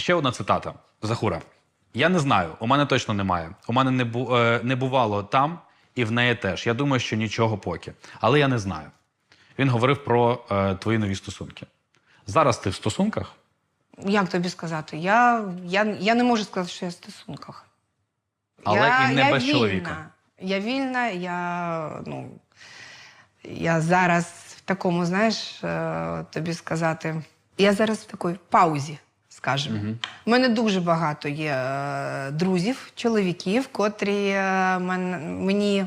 ще одна цитата Захура. Я не знаю, у мене точно немає. У мене не, бу, е, не бувало там, і в неї теж. Я думаю, що нічого поки. Але я не знаю. Він говорив про е, твої нові стосунки. Зараз ти в стосунках? Як тобі сказати? Я, я, я не можу сказати, що я в стосунках. Але я, і не я без вільна. чоловіка. Я вільна, я, ну, я зараз в такому, знаєш, е, тобі сказати, я зараз в такій паузі, скажімо. У мене дуже багато є е, друзів, чоловіків, котрі е, мен- мені,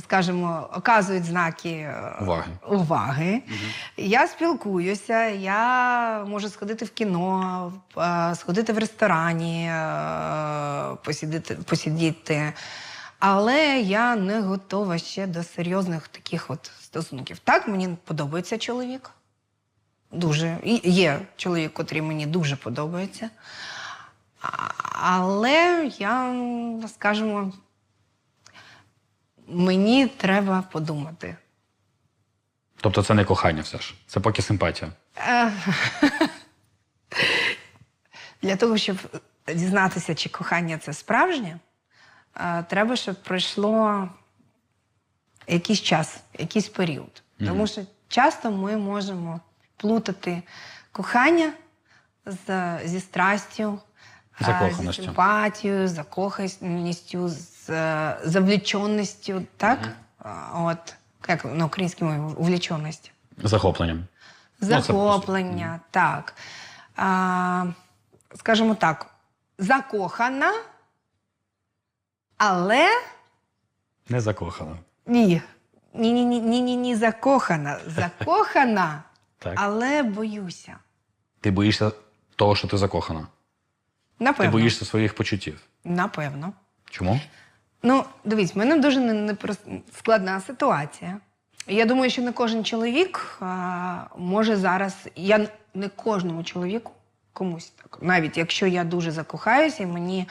скажімо, оказують знаки е, Уваги. уваги. Я спілкуюся, я можу сходити в кіно, е, сходити в ресторані, е, посидіти, посидіти. Але я не готова ще до серйозних таких от стосунків. Так, мені подобається чоловік. Дуже. І є чоловік, котрий мені дуже подобається. Але я, скажімо, мені треба подумати. Тобто це не кохання все ж. Це поки симпатія. Для того, щоб дізнатися, чи кохання це справжнє, е, треба, щоб пройшло якийсь час, якийсь період. Тому що часто ми можемо плутати кохання з, зі страстю, е, зі симпатією, закоханістю, з е, завліченістю, так? Е, От, як на українській мові увліченість. Захопленням. Ну, це Захоплення, так. А, скажімо так, закохана, але Не закохана. ні. Ні, ні, ні, ні, ні, ні, закохана. Закохана, Так. але боюся. Ти боїшся того, що ти закохана. Напевно. Ти боїшся своїх почуттів. Напевно. Чому? Ну, дивись, в мене дуже не- непрос- складна ситуація. Я думаю, що не кожен чоловік а, може зараз. Я не кожному чоловіку комусь так. Навіть якщо я дуже закохаюся і мені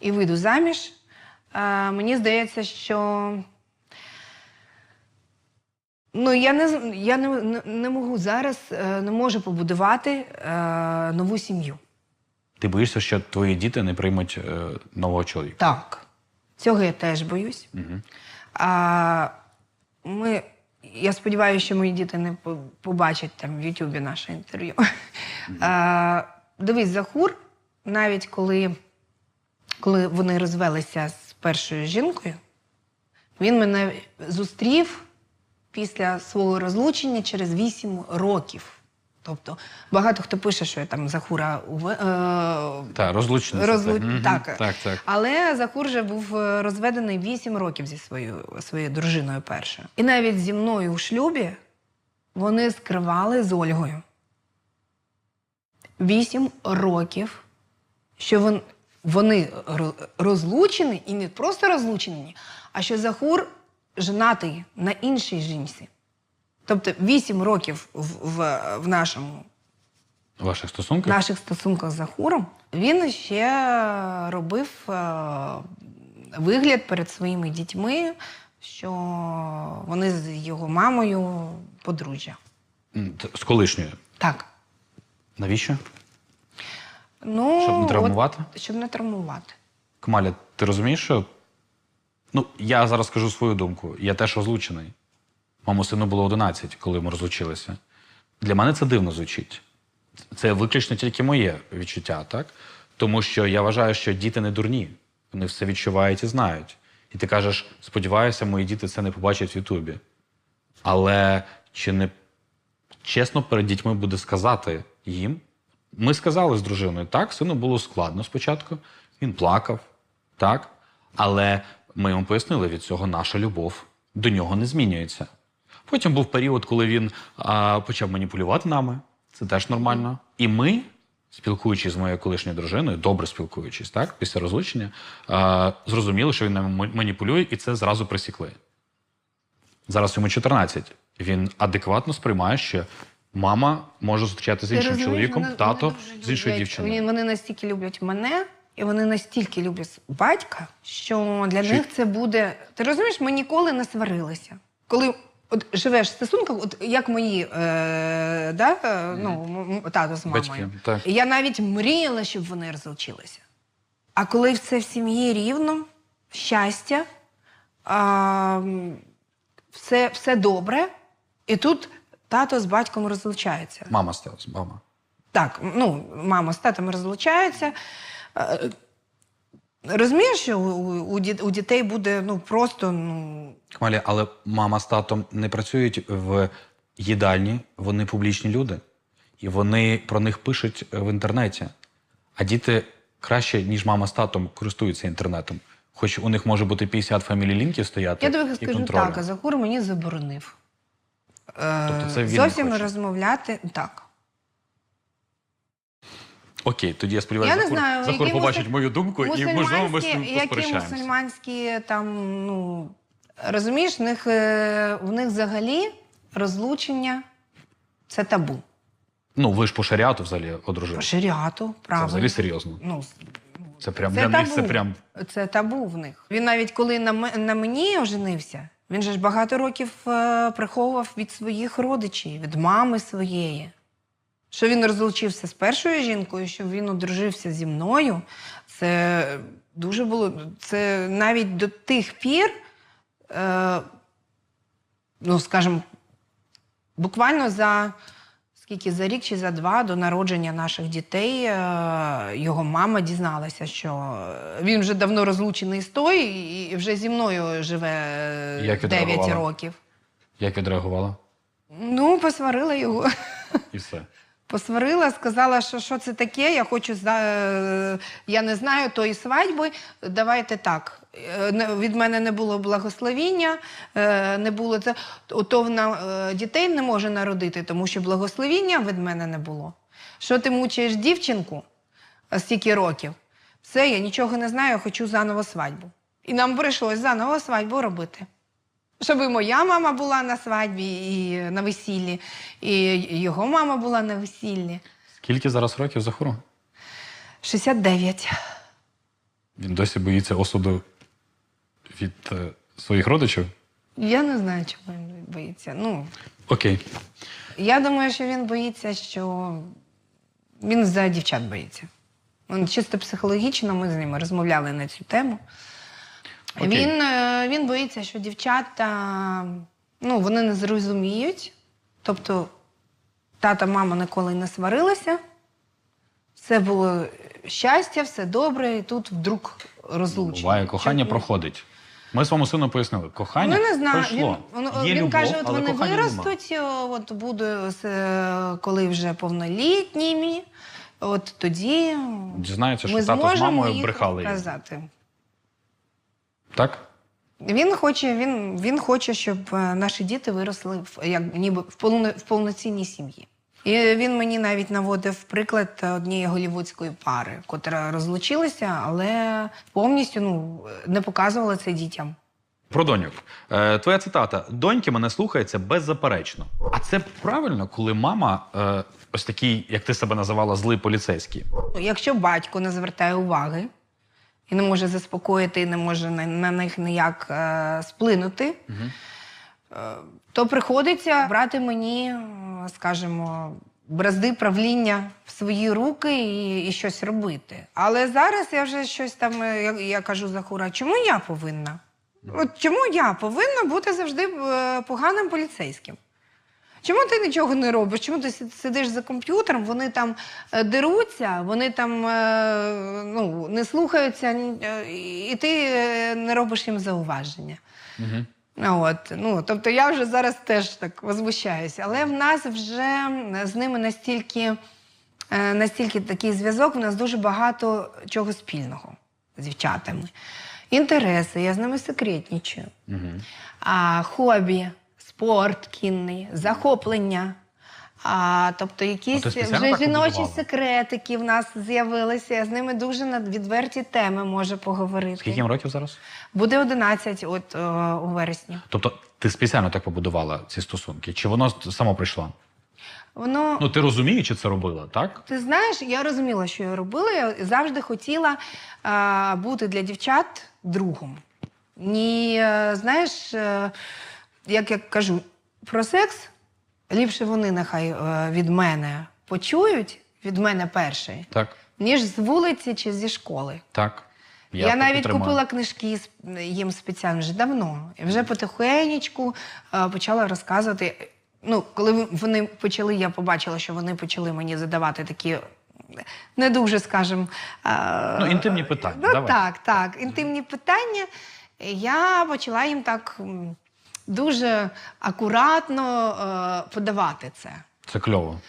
і вийду заміж, а, мені здається, що. Ну, я не, я не, не, не можу зараз, е, не можу побудувати е, нову сім'ю. Ти боїшся, що твої діти не приймуть е, нового чоловіка. Так. Цього я теж боюсь. Угу. А, ми, я сподіваюся, що мої діти не побачать там в Ютубі наше інтерв'ю. А, дивись, Захур, навіть коли, коли вони розвелися з першою жінкою, він мене зустрів після свого розлучення через 8 років. Тобто багато хто пише, що я там Захура уве- е, Так, розлученість. Розлу... це. Так. так, так. Але Захур вже був е, розведений 8 років зі своєю, своєю дружиною першою. І навіть зі мною у шлюбі вони скривали з Ольгою. 8 років, що вон, вони розлучені, і не просто розлучені, а що Захур женатий на іншій жінці. Тобто 8 років в, в, в нашому ваших стосунках? наших стосунках з Захуром, він ще робив е, вигляд перед своїми дітьми, що вони з його мамою подружжя. З колишньою. Так. Навіщо? Ну, Щоб не от, травмувати? щоб не травмувати. Камаля, ти розумієш, що. Ну, я зараз скажу свою думку. Я теж розлучений. Моєму сину було 11, коли ми розлучилися. Для мене це дивно звучить. Це виключно тільки моє відчуття, так? Тому що я вважаю, що діти не дурні. Вони все відчувають і знають. І ти кажеш, сподіваюся, мої діти це не побачать в Ютубі. Але чи не чесно перед дітьми буде сказати їм? Ми сказали з дружиною, так, сину було складно спочатку, він плакав, так. Але ми йому пояснили, від цього наша любов до нього не змінюється. Потім був період, коли він а, почав маніпулювати нами. Це теж нормально. І ми, спілкуючись з моєю колишньою дружиною, добре спілкуючись, так, після розлучення, а, зрозуміли, що він нами маніпулює, і це зразу присікли. Зараз йому 14. Він адекватно сприймає, що мама може зустрічатися з іншим чоловіком, тато з іншою дівчиною. Вони настільки люблять мене, і вони настільки люблять батька, що для Що- них це буде. Ти розумієш, ми ніколи не сварилися. Коли от живеш в стосунках, от як мої е, да, е, ну, тато з мамою. Батьки, так. Я навіть мріяла, щоб вони розлучилися. А коли все в сім'ї рівно, щастя, а, все, все добре, і тут тато з батьком розлучаються. Мама сталася, мама. Так, ну, мама з татом розлучаються. Е, Розумієш, що у, у, у дітей буде ну, просто ну, Камалі, але мама з татом не працюють в їдальні, вони публічні люди, і вони про них пишуть в інтернеті. А діти краще, ніж мама з татом, користуються інтернетом. Хоч у них може бути 50 фамілій лінків стояти. Я тобі скажу контролю. так, а Захур мені заборонив. Е, Тобто це він не зовсім хоче? розмовляти так. Окей, тоді я сподіваюся, Я не знаю, Захур які побачить мусуль- мою думку, і можливо ми з Мусульманські- які мусульманські там, ну розумієш, в них, е, в них взагалі розлучення це табу. Ну, ви ж по шаріату взагалі одружили. По шаріату, Це взагалі серйозно. Ну, Це прям Це для них табу. це прям. Це табу в них. Він навіть коли на, на мені оженився, він же ж багато років е, приховував від своїх родичів, від мами своєї. Що він розлучився з першою жінкою, що він одружився зі мною. Це дуже було. Це навіть до тих пір, е, ну, скажімо, буквально за скільки за рік чи за два до народження наших дітей е, його мама дізналася, що він вже давно розлучений з тою і вже зі мною живе е, Як 9 відреагувала? років. Як відреагувала? Ну, посварила його. І все. Посварила, сказала, що що це таке, я хочу е, я не знаю тої свадьби. Давайте так. Е, Від мене не було благословіння, е, не було це. Ото вона дітей не може народити, тому що благословіння від мене не було. Що ти мучаєш дівчинку стільки років? Все, я нічого не знаю, я хочу заново свадьбу. І нам прийшлось заново свадьбу робити. Щоб і моя мама була на свадьбі і на весіллі, і його мама була на весіллі. Скільки зараз років Захуру? 69. Він досі боїться осуду від е, своїх родичів? Я не знаю, чого він боїться. Ну, Окей. я думаю, що він боїться, що він за дівчат боїться. Він чисто психологічно ми з ними розмовляли на цю тему. Окей. Він, е, він боїться, що дівчата ну, вони не зрозуміють. Тобто, тата, мама ніколи не сварилися. Все було щастя, все добре, і тут вдруг розлучення. Буває, кохання Чому? проходить. Ми своєму сину пояснили, кохання Ну, не знаю. пройшло. Він, Є він любов, каже, от вони кохання нема. виростуть, от буду, е, коли вже повнолітніми, от тоді Дізнається, що ми тато з мамою брехали казати. Так? Він хоче, він, він хоче, щоб е, наші діти виросли в, як, ніби в, повно, в повноцінній сім'ї. І він мені навіть наводив приклад однієї голівудської пари, котра розлучилася, але повністю ну, не показувала це дітям. Про доньок. Е, твоя цитата: доньки мене слухаються беззаперечно. А це правильно, коли мама, е, ось такий, як ти себе називала, злий поліцейський. Якщо батько не звертає уваги і не може заспокоїти, і не може на, на них ніяк е, сплинути, е, то приходиться брати мені, е, скажімо, бразди правління в свої руки і, і щось робити. Але зараз я вже щось там, е, я, я кажу Захура, чому я повинна? От чому я повинна бути завжди е, поганим поліцейським? Чому ти нічого не робиш? Чому ти сидиш за комп'ютером? Вони там е, деруться, вони там е, ну, не слухаються, е, і ти не робиш їм зауваження. Угу. От, ну, тобто я вже зараз теж так возмущаюся. Але в нас вже з ними настільки, настільки такий зв'язок, в нас дуже багато чого спільного з дівчатами. Інтереси, я з ними секретнічую. Угу. А, хобі, спорт кінний, захоплення. А, тобто якісь Ну, вже жіночі секретики в нас з'явилися. Я з ними дуже на відверті теми можу поговорити. Скільки їм років зараз? Буде 11 от, е, у вересні. Тобто ти спеціально так побудувала ці стосунки? Чи воно само прийшло? Воно, Ну, ти розуміючи це робила, так? ти знаєш, я розуміла, що я робила. Я завжди хотіла е, бути для дівчат другом. Ні, е, знаєш, е, як я кажу, про секс ліпше вони нехай е, від мене почують, від мене перший, Так. ніж з вулиці чи зі школи. Так. Я, навіть підтримую. купила книжки їм спеціально вже давно. І вже потихенечку е, почала розказувати. Ну, коли вони почали, я побачила, що вони почали мені задавати такі не дуже, скажімо. е, Ну, інтимні питання, Ну, давай. так, так, інтимні питання. Я почала їм так м, дуже акуратно е, подавати це. Це кльово.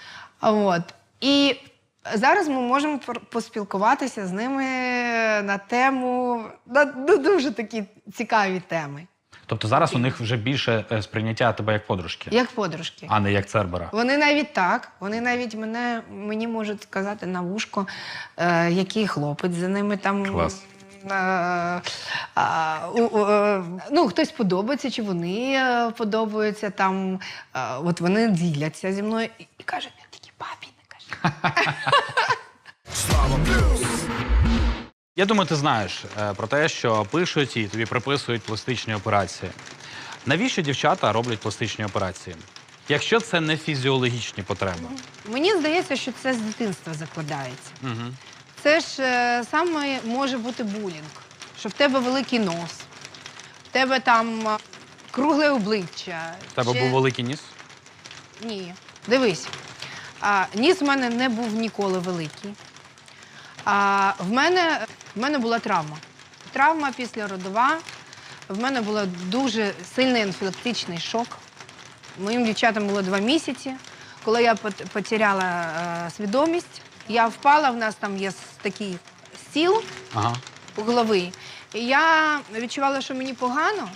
От. І зараз ми можемо поспілкуватися з ними на тему, на дуже такі цікаві теми, Тобто зараз у них вже більше е, сприйняття тебе як подружки, як подружки. а не як Цербера. Вони навіть так, вони навіть мене, мені можуть сказати на вушко, е, який хлопець за ними там. Клас. Е, а, у- у, е, ну, хтось подобається, чи вони е, подобаються там. от вони діляться зі мною і, і кажуть, тільки папі не кажи. Я думаю, ти знаєш е, про те, що пишуть і тобі приписують пластичні операції. Навіщо дівчата роблять пластичні операції? Якщо це не фізіологічні потреби. Мені здається, що це з дитинства закладається. Угу. Це ж е, саме може бути булінг, що в тебе великий нос, в тебе там е, кругле обличчя. У тебе чи- був великий ніс? Ні. Дивись, а, ніс в мене не був ніколи великий. А, в, мене, в мене була травма. Травма післяродова. В мене був дуже сильний анфілактичний шок. Моїм дівчатам було два місяці. Коли я пот- потеряла е, свідомість, я впала, в нас там є такий стіл Ага. угловий. І я відчувала, що мені погано.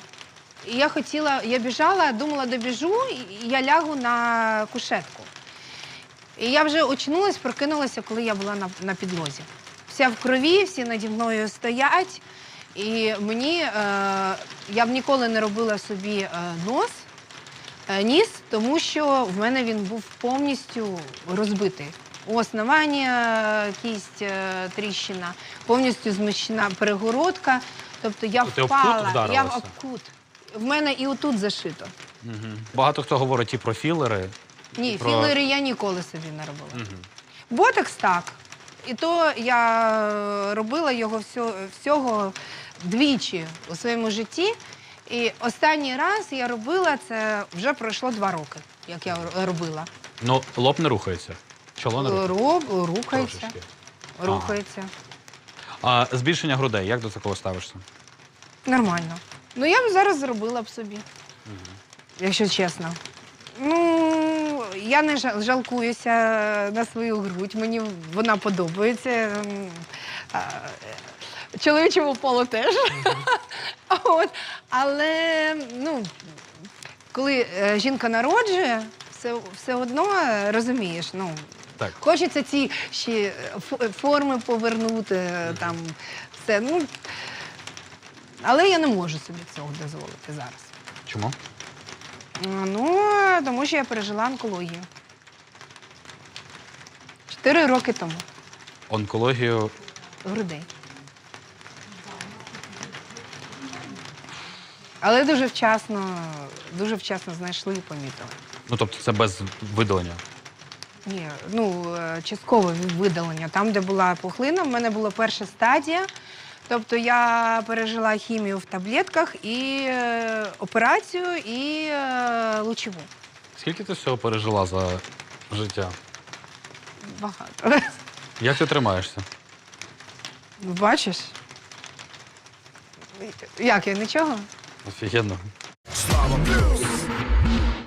І я хотіла, я біжала, думала, добіжу, і я лягу на кушетку. І я вже очнулась, прокинулася, коли я була на, на підлозі. Вся в крові, всі наді мною стоять. І мені е, я б ніколи не робила собі е, нос, е, ніс, тому що в мене він був повністю розбитий. У основанні е, кість е, тріщина, повністю зміщена перегородка. Тобто я ти об кут впала, я вдарилася? об кут. В мене і отут зашито. Багато хто говорить і про філери. Ні, Про- філери я ніколи собі не робила. Ботекс так. І то я е, робила його всього, всього двічі у своєму житті. І останній раз я робила це вже пройшло два роки, як я р- робила. Ну, лоб не рухається. Чоло рухається. Роб, рухається. Трошечки. Рухається. А збільшення грудей, як до такого ставишся? Нормально. Ну я б зараз зробила б собі, якщо чесно. Ну, я не жал- жалкуюся на свою грудь, мені вона подобається. А, е, Чоловічому полу теж. А От. Але ну, коли е, жінка народжує, все, все одно е, розумієш, ну, Так. Хочеться ці ще е, форми повернути, е, там все. Ну, але я не можу собі цього дозволити зараз. Чому? Ну, тому що я пережила онкологію. Чотири роки тому. Онкологію. Грудей. Але дуже вчасно, дуже вчасно знайшли і помітили. Ну, тобто це без видалення. Ні, ну е, часткове видалення. Там, де була пухлина, в мене була перша стадія. Тобто я пережила хімію в таблетках і е, операцію, і е, лучову. Скільки ти всього пережила за життя? Багато. Як ти тримаєшся? Ну, Бачиш? Як я нічого? Офігенно. Slava Blues.